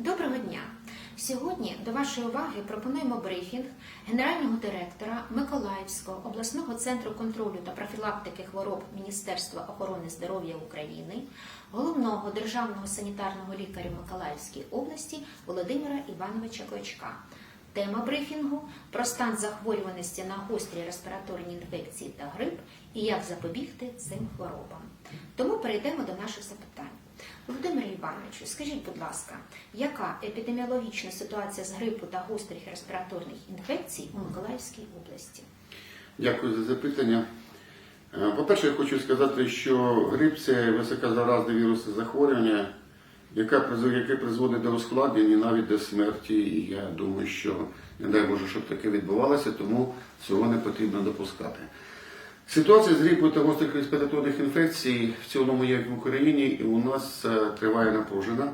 Доброго дня! Сьогодні до вашої уваги пропонуємо брифінг генерального директора Миколаївського обласного центру контролю та профілактики хвороб Міністерства охорони здоров'я України, головного державного санітарного лікаря Миколаївської області Володимира Івановича Клочка. Тема брифінгу про стан захворюваності на гострі респіраторні інфекції та грип і як запобігти цим хворобам. Тому перейдемо до наших запитань. Володимире Івановичу, скажіть, будь ласка, яка епідеміологічна ситуація з грипу та гострих респіраторних інфекцій у Миколаївській області? Дякую за запитання. Е, По-перше, я хочу сказати, що грип це високозаразне вірусне захворювання, яке приз- яке призводить до ускладнень і навіть до смерті. І я думаю, що не дай Боже, щоб таке відбувалося, тому цього не потрібно допускати. Ситуація з грипу та гострих респіраторних інфекцій в цілому, як в Україні, і у нас е, триває напружена.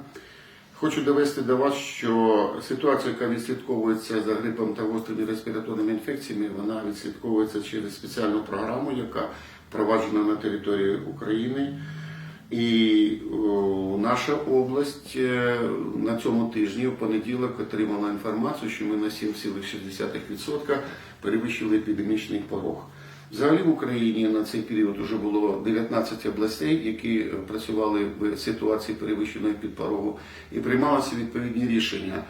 Хочу довести до вас, що ситуація, яка відслідковується за грипом та гострими респіраторними інфекціями, вона відслідковується через спеціальну програму, яка впроваджена на території України. І о, наша область е, на цьому тижні в понеділок отримала інформацію, що ми на 7,6% перевищили епідемічний порог. Взагалі в Україні на цей період вже було 19 областей, які е, працювали в ситуації перевищеної підпорогу, і приймалися відповідні рішення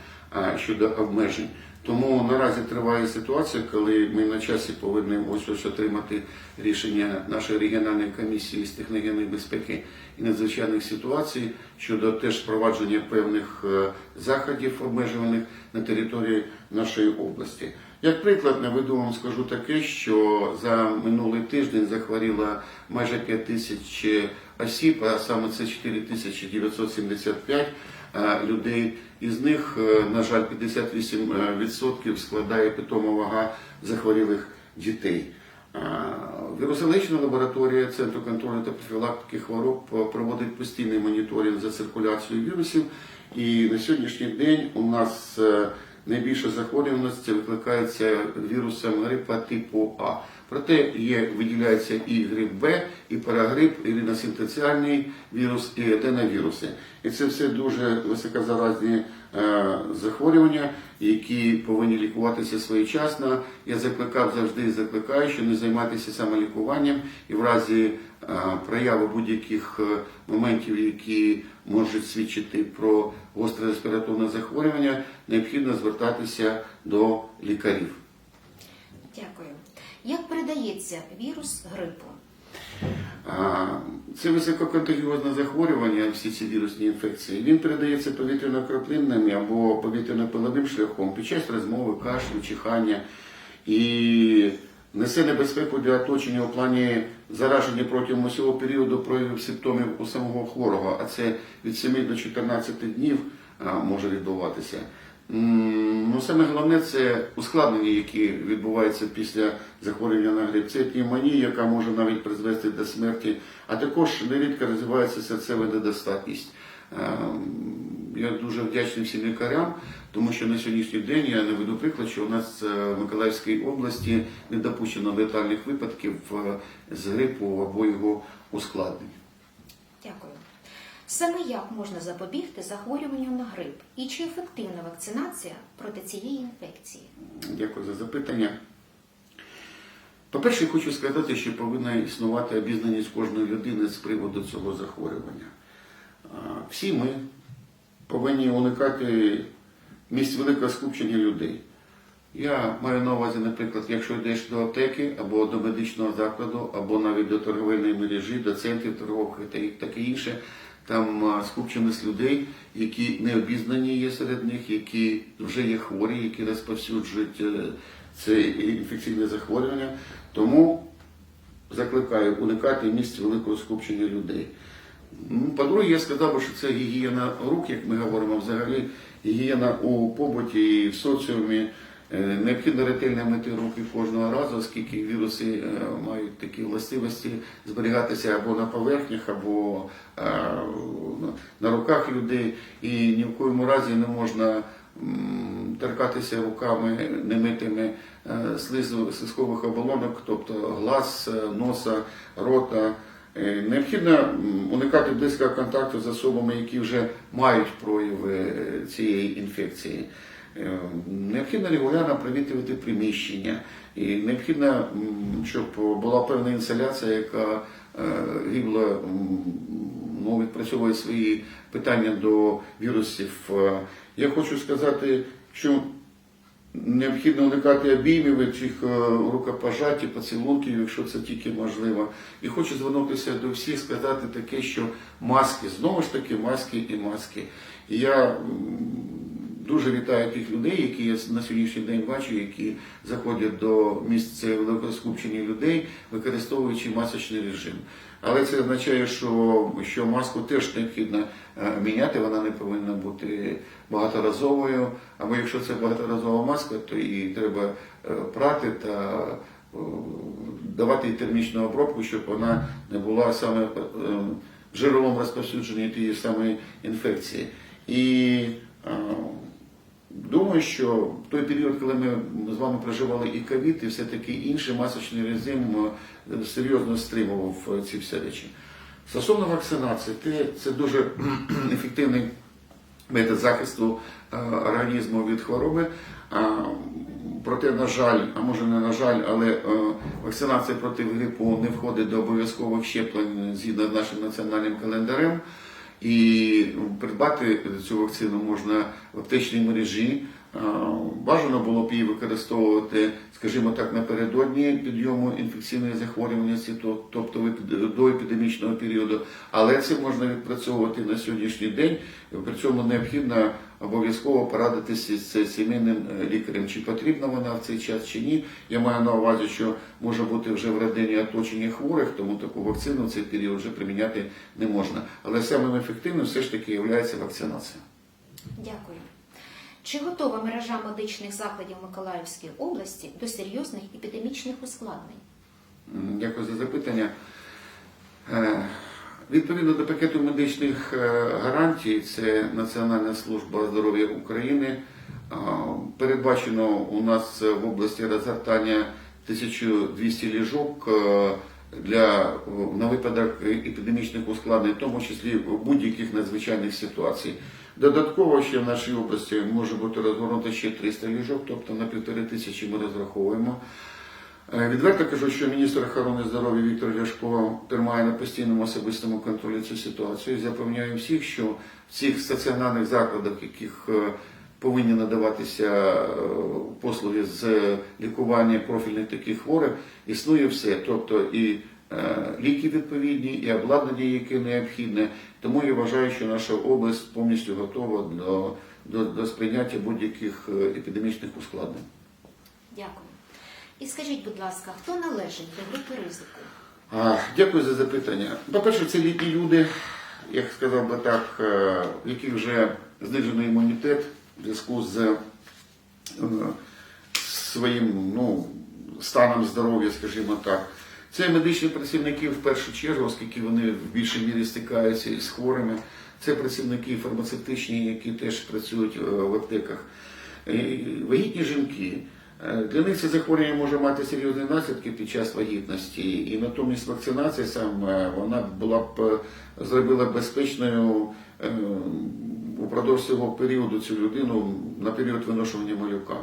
щодо обмежень. Тому наразі триває ситуація, коли ми на часі повинні ось ось отримати рішення нашої регіональної комісії з техногенної безпеки і надзвичайних ситуацій щодо теж впровадження певних е, заходів обмежуваних на території нашої області. Як приклад, наведу вам скажу таке, що за минулий тиждень захворіло майже 5 тисяч осіб, а саме це 4975 е, людей. Із них, е, на жаль, 58% складає питома вага захворілих дітей. Е, Вірусологічна лабораторія Центру контролю та профілактики хвороб е, проводить постійний моніторинг за циркуляцією вірусів. І на сьогоднішній день у нас е, захворюваності викликається вірусом грипа типу А. Проте є, виділяється і грип Б, і парагрип, і риносинтеціальний вірус, і етеновіруси. І це все дуже високозаразні захворювання, які повинні лікуватися своєчасно. Я закликав завжди закликаю, що не займатися самолікуванням і в разі е, прояви будь-яких е, моментів, які можуть свідчити про гостре респіраторне захворювання, необхідно звертатися до лікарів. Дякую. Як передається вірус грипу? Це висококонтагіозне захворювання, всі ці вірусні інфекції. Він передається повітряно-краплинним або повітряно-пиловим шляхом під час розмови, кашлю, чихання і несе небезпеку для оточення у плані зараження протягом усього періоду проявів симптомів у самого хворого, а це від 7 до 14 днів може відбуватися. Ну, саме головне це ускладнення, які відбуваються після захворювання на грип. Це пневмонія, яка може навіть призвести до смерті, а також нерідко розвивається серцева недостатність. Ем, Я дуже вдячний всім лікарям, тому що на сьогоднішній день я наведу приклад, що у нас е, в Миколаївській області не допущено летальних випадків е, з грипу або його ускладнень. Дякую. Саме як можна запобігти захворюванню на грип? І чи ефективна вакцинація проти цієї інфекції? Дякую за запитання. По-перше, хочу сказати, що повинна існувати обізнаність кожної людини з приводу цього захворювання. Всі ми повинні уникати місць великого скупчення людей. Я маю на увазі, наприклад, якщо йдеш до аптеки або до медичного закладу, або навіть до торговельної мережі, до центрів торгових та таке інше, там скупченість людей, які не обізнані є серед них, які вже є хворі, які розповсюджують е, це інфекційне захворювання. Тому закликаю уникати місць великого скупчення людей. По-друге, я сказав би, що це гігієна рук, як ми говоримо взагалі, гігієна у побуті і в соціумі. Е, Необхідно ретельно мити руки кожного разу, оскільки віруси е, мають такі властивості зберігатися або на поверхнях, або е, на- руках людей. І ні в коєму разі не можна торкатися руками немитими слизу- оболонок, тобто глаз, носа, рота, Необхідно уникати близького контакту з особами, які вже мають прояви цієї інфекції. Е, Необхідно регулярно провітрювати приміщення, і необхідно, щоб була певна інсоляція, яка е, гибла, м, ну, відпрацьовує свої питання до вірусів. Е, Я хочу сказати, що Необхідно уникати обіймів, цих е, рукопожаттів, поцілунків, якщо це тільки можливо. І хочу звернутися до всіх, сказати таке, що маски, знову ж таки, маски і маски. Я дуже вітаю тих людей, які я на сьогоднішній день бачу, які заходять до місця великого скупчення людей, використовуючи масочний режим. Але це означає, що, що маску теж необхідно е, міняти, вона не повинна бути багаторазовою. Або якщо це багаторазова маска, то її треба е, прати та е, давати термічну обробку, щоб вона не була саме е, джерелом розповсюдження тієї самої інфекції. І е, Думаю, що в той період, коли ми з вами проживали і ковід, і все таки інший масочний режим е, серйозно стримував е, ці всі речі. Стосовно вакцинації, це дуже ефективний метод захисту е, організму від хвороби. Проте, на жаль, а може не на жаль, але вакцинація проти грипу не входить до обов'язкових щеплень згідно з нашим національним календарем. І придбати цю вакцину можна в аптечній мережі. Бажано було б її використовувати, скажімо так, напередодні підйому інфекційної захворюваності, то- тобто до епідемічного періоду. Але це можна відпрацьовувати на сьогоднішній день. При цьому необхідно обов'язково порадитися з сімейним е, лікарем, чи потрібна вона в цей час чи ні. Я маю на увазі, що може бути вже в родині оточення хворих, тому таку вакцину в цей період вже приміняти не можна. Але самим ефективним все ж таки є вакцинація. Дякую. Чи готова мережа медичних закладів Миколаївської області до серйозних епідемічних ускладнень? Дякую за запитання. Е, Відповідно до пакету медичних е, гарантій, це Національна служба здоров'я України. Передбачено у нас в області розгортання 1200 ліжок е, для на випадок епідемічних ускладнень, в тому числі будь-яких надзвичайних ситуацій. Додатково ще в нашій області може бути розгорнуто ще 300 ліжок, тобто на півтори тисячі ми розраховуємо. Е, Відверто кажу, що міністр охорони здоров'я Віктор Ляшко тримає на постійному особистому контролі цю ситуацію. Запевняю всіх, що в цих стаціонарних закладах, яких е, повинні надаватися е, послуги з лікування профільних таких хворих, існує все. Тобто і е, ліки відповідні, і обладнання, яке необхідне. Тому я вважаю, що наша область повністю готова до, до, до сприйняття будь-яких е, епідемічних ускладнень. Дякую. І скажіть, будь ласка, хто належить до групи ризику? А, Дякую за запитання. По-перше, це літні люди, як сказав би так, в яких вже знижений імунітет в зв'язку з е, своїм ну, станом здоров'я, скажімо так. Це медичні працівники в першу чергу, оскільки вони в більшій мірі стикаються із хворими. Це працівники фармацевтичні, які теж працюють е, в аптеках. Вагітні жінки. Е, Для них це захворювання може мати серйозні наслідки під час вагітності, і натомість вакцинація саме вона була б зробила безпечною упродовж цього періоду цю людину на період виношування малюка.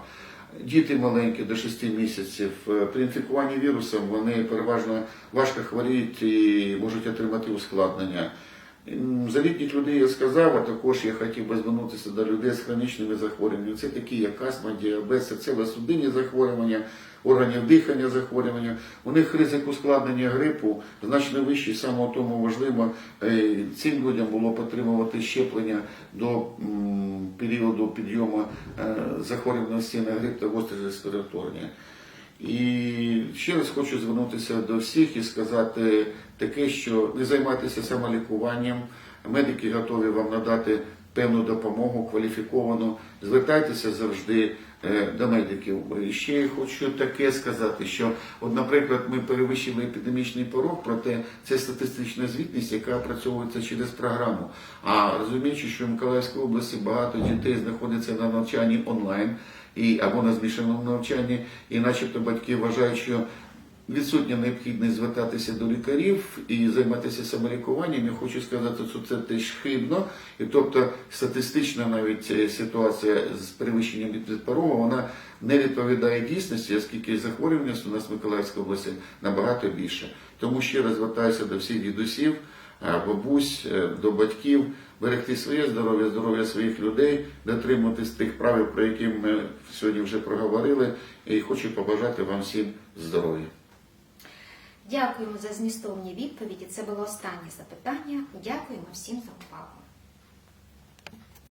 Діти маленькі до 6 місяців е, при інфікуванні вірусом вони переважно важко хворіють і можуть отримати ускладнення. М, За літніх людей я сказав, а також я хотів би звернутися до людей з хронічними захворюваннями. Це такі, як астма, діабет, серцево-судинні захворювання, органів дихання захворювання. У них ризик ускладнення грипу значно вищий, саме тому важливо е, цим людям було потримувати щеплення до періоду підйому е, захворюваності на грип та гострі респіраторні. І ще раз хочу звернутися до всіх і сказати таке, що не займайтеся самолікуванням. Медики готові вам надати певну допомогу, кваліфіковану. Звертайтеся завжди е, до медиків. І ще я хочу таке сказати, що, от, наприклад, ми перевищили епідемічний порог, проте це статистична звітність, яка опрацьовується через програму. А розуміючи, що в Миколаївській області багато дітей знаходяться на навчанні онлайн і або на змішаному навчанні, і начебто батьки вважають, що відсутня необхідність звертатися до лікарів і займатися самолікуванням. Я хочу сказати, що це теж хибно. І тобто статистична навіть е, ситуація з перевищенням від порогу, вона не відповідає дійсності, оскільки захворюваність у нас в Миколаївській області набагато більше. Тому ще раз звертаюся до всіх дідусів, е, бабусь, е, до батьків, берегти своє здоров'я, здоров'я своїх людей, дотримуватись тих правил, про які ми сьогодні вже проговорили. І хочу побажати вам всім здоров'я. Дякуємо за змістовні відповіді. Це було останнє запитання. Дякуємо всім за увагу.